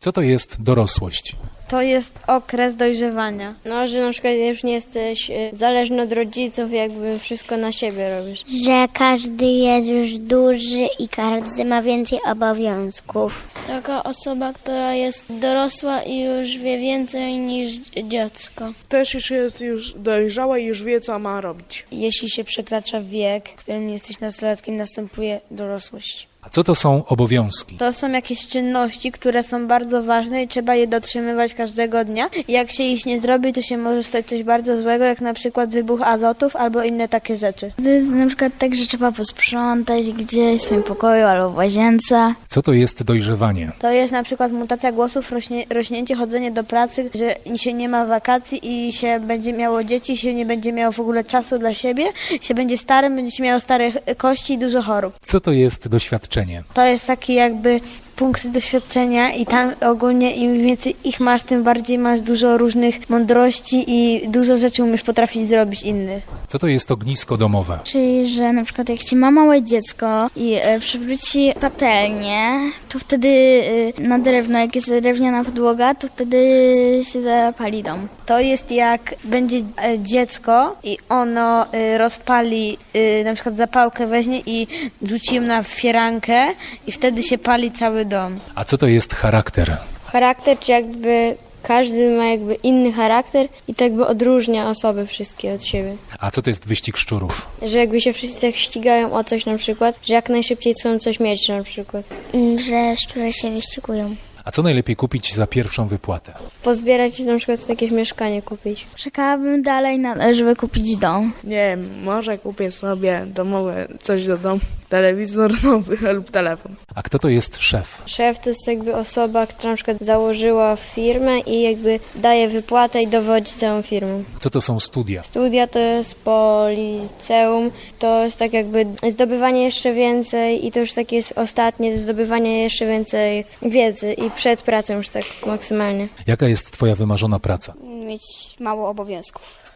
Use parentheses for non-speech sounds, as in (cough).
Co to jest dorosłość? To jest okres dojrzewania. No, że na przykład już nie jesteś y, zależny od rodziców, jakby wszystko na siebie robisz. że każdy jest już duży i każdy ma więcej obowiązków. Taka osoba, która jest dorosła i już wie więcej niż dziecko. Też już jest już dojrzała i już wie, co ma robić. Jeśli się przekracza wiek, w którym jesteś nastolatkiem, następuje dorosłość. A co to są obowiązki? To są jakieś czynności, które są bardzo ważne i trzeba je dotrzymywać każdego dnia. Jak się ich nie zrobi, to się może stać coś bardzo złego, jak na przykład wybuch azotów albo inne takie rzeczy. To jest na przykład tak, że trzeba posprzątać gdzieś w swoim pokoju albo w łazience. Co to jest dojrzewanie? To jest na przykład mutacja głosów, rośnie, rośnięcie, chodzenie do pracy, że się nie ma wakacji i się będzie miało dzieci, się nie będzie miało w ogóle czasu dla siebie, się będzie starym, będzie się miało stare kości i dużo chorób. Co to jest doświadczenie? To jest taki jakby punkt doświadczenia i tam ogólnie im więcej ich masz, tym bardziej masz dużo różnych mądrości i dużo rzeczy umiesz potrafić zrobić innych. Co to jest ognisko domowe? Czyli, że na przykład jak się ma małe dziecko i e, przywróci patelnię, to wtedy e, na drewno, jak jest drewniana podłoga, to wtedy się zapali dom. To jest jak będzie e, dziecko i ono e, rozpali e, na przykład zapałkę weźmie i rzuci ją na fierankę i wtedy się pali cały dom. A co to jest charakter? Charakter, czy jakby każdy ma jakby inny charakter i to jakby odróżnia osoby wszystkie od siebie. A co to jest wyścig szczurów? Że jakby się wszyscy tak ścigają o coś na przykład, że jak najszybciej chcą coś mieć na przykład. Mm, Że szczury się wyścigują. A co najlepiej kupić za pierwszą wypłatę? Pozbierać na przykład jakieś mieszkanie kupić. Czekałabym dalej, na, żeby kupić dom. Nie wiem, może kupię sobie domowe coś do domu, telewizor (laughs) nowy lub telefon. A kto to jest szef? Szef to jest jakby osoba, która na przykład założyła firmę i jakby daje wypłatę i dowodzi całą firmą. Co to są studia? Studia to jest po liceum, to jest tak jakby zdobywanie jeszcze więcej i to już takie jest ostatnie, zdobywanie jeszcze więcej wiedzy i przed pracą już tak maksymalnie. Jaka jest twoja wymarzona praca? Mieć mało obowiązków.